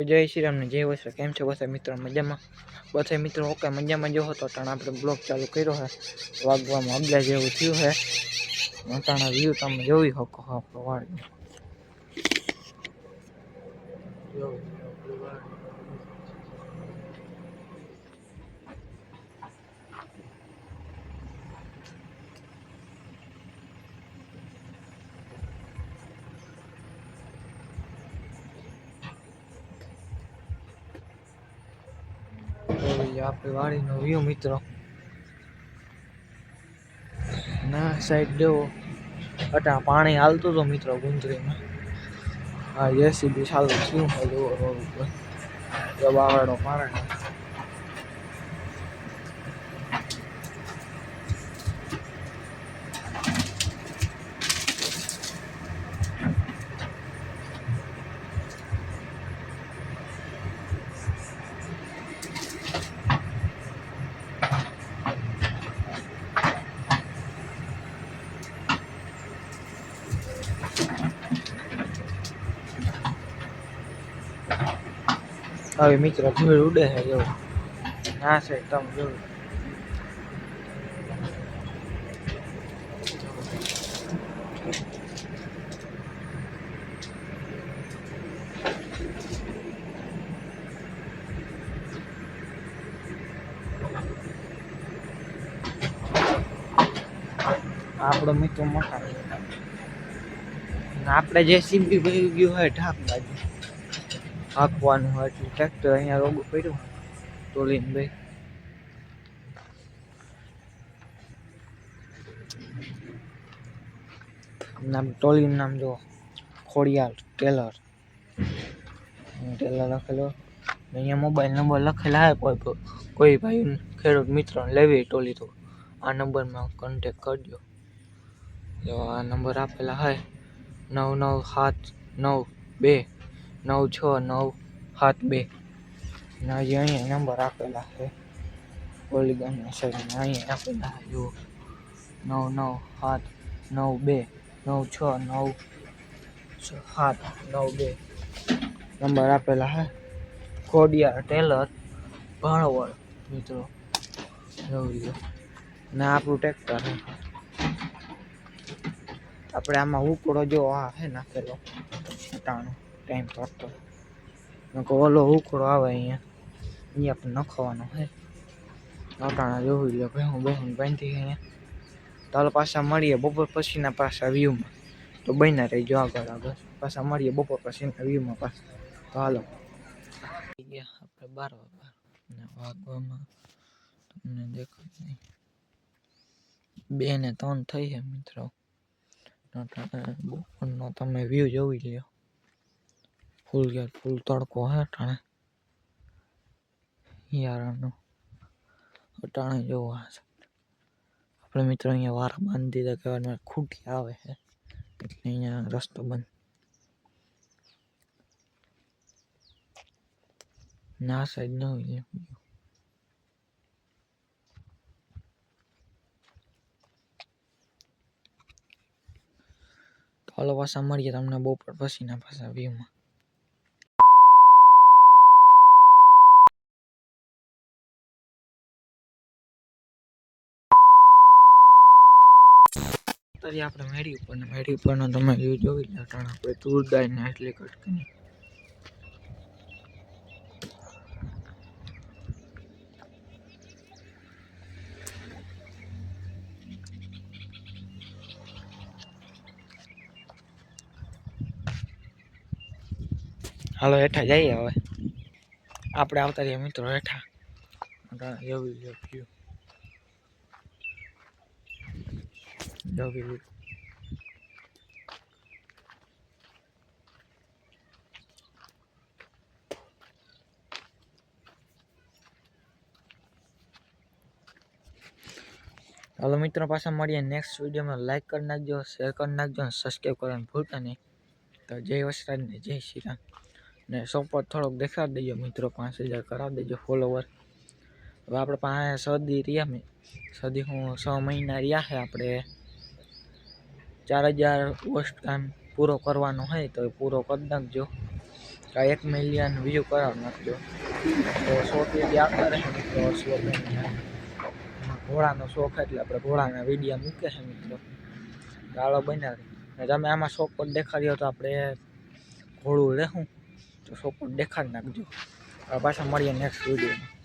જય શ્રી રામને જય વસ્ત્ર કેમ છે બધા મિત્રો? મજામાં? બધા મિત્રો ઓકે, મજામાં જો હતો પણ આપણે બ્લોગ ચાલુ કર્યો છે વાગવામાં અબલા જેવું થયું છે અટાણા વ્યૂ તમે જોઈ શકો આપણો વાડી આપણી વાડીનો વ્યૂ, મિત્રો. ના, સાઈડ દેવો. અટા પાણી હાલતું હતું, મિત્રો, ગુંદરીમાં. હા જેસીબી ચાલુ થયું હોય જોવો રોડ ઉપર. દબાવાળો પાણી હવે મિત્રો ધૂળ ઉડે છે જો. ના સાઈડ તમે જોયું આપણો મિત્રો મકાન આપણે જે સીબી ભરી ગયું હોય ઢાક બાજુ. હાંકવાનું હોય એટલે ટ્રેક્ટર અહીંયા રોગું પડ્યું તોલીને ભાઈ નામ, ટોલીનું નામ જો ખોડિયાર, ટેલર. ટેલર લખેલો. અહીંયા મોબાઈલ નંબર લખેલા હોય કોઈ કોઈ ભાઈ ખેડૂત મિત્રને લેવી ટોલી તો. આ નંબરમાં કોન્ટેક કરજો. જો આ નંબર આપેલા હોય નવ નવ સાત નવ બે નવ છ નવ સાત બે. ને હજી અહીંયા નંબર આપેલા છે. પોલીગનના સાઈડમાં અહીંયા આપેલા છે. જુઓ. નવ નવ સાત નવ બે. નવ છ નવ સાત નવ બે. નંબર આપેલા છે. ખોડિયાર ટેલર ભાણવડ, મિત્રો. જોઈ ને આપણું ટ્રેક્ટર આપણે આમાં ઉકળો જો આ છે નાખેલો ટાણું. ટાઈમ પડતો નકો ઓલો ઉકળો આવે અહીંયા. અહીંયા પણ નખવાનો હે. નટાણા જોઈ લે ભેહું બેહું બાંધી અહીંયા. ચાલો પાછા મળીએ બપોર પછીના પાછા વ્યૂમાં. તો બન્યા રહીજો આગળ આગળ. પાછા મળીએ બપોર પછીના વ્યૂમાં પાછા. તો હાલો. ગયા આપણે બાર વાગ્યા. ને વાગવામાં તમને દેખાય નહીં. બે ને ત્રણ થઈ છે મિત્રો. બપોરનો તમે વ્યૂ જોઈ લ્યો. ફૂલ યાર ફૂલ તડકો હે ટાણે યારાનો અટાણે જોવા છે આપણે મિત્રો અહીંયા વારા બાંધી દીધા કહેવાય ખૂટી આવે છે એટલે અહીંયા રસ્તો બંધ ના સાઈડ ન હોય તો હાલો પાછા મળીએ તમને બપોર પછીના પાછા વ્યૂમાં અત્યારે આપણે મેળી ઉપર મેળી ઉપરનો તમે વ્યૂ જોઈ લો કારણ આપણે ને એટલી કટકીને હાલો, હેઠા જઈએ હવે. આપણે આવતા રહીએ મિત્રો, હેઠા. જોવી વ્યૂ જોવી લો હાલો મિત્રો, પાછા મળીએ નેક્સ્ટ વિડીયોમાં. લાઈક કરી નાખજો શેર કરી નાખજો અને સબસ્ક્રાઈબ કરવાનું ભૂલતા નહીં. તો જય વસરાજ ને જય શ્રી રામ. ને સપોર્ટ થોડોક દેખાડી દેજો મિત્રો, પાંચ હજાર કરાવી દેજો ફોલોવર હવે આપણે પાસે સદી રહ્યા સદી હું છ મહિના રહ્યા છે આપણે. ચાર હજાર વોસ્ટ કામ પૂરો કરવાનો હોય તો એ પૂરો કરી નાખજો. કાં એક મિલિયન વ્યૂ કરાવી નાખજો. તો શોખ વીડિયો આવતા રહે મિત્રો ઘોડાનો શોખ એટલે આપણે ઘોડાના વિડીયા મૂકે છે મિત્રો. ગાળો બનાવી. તમે આમાં સપોર્ટ દેખાડ્યો તો આપણે ઘોડું રહેવું તો સપોર્ટ દેખાડી નાખજો. પાછા મળીએ નેક્સ્ટ વિડીયોમાં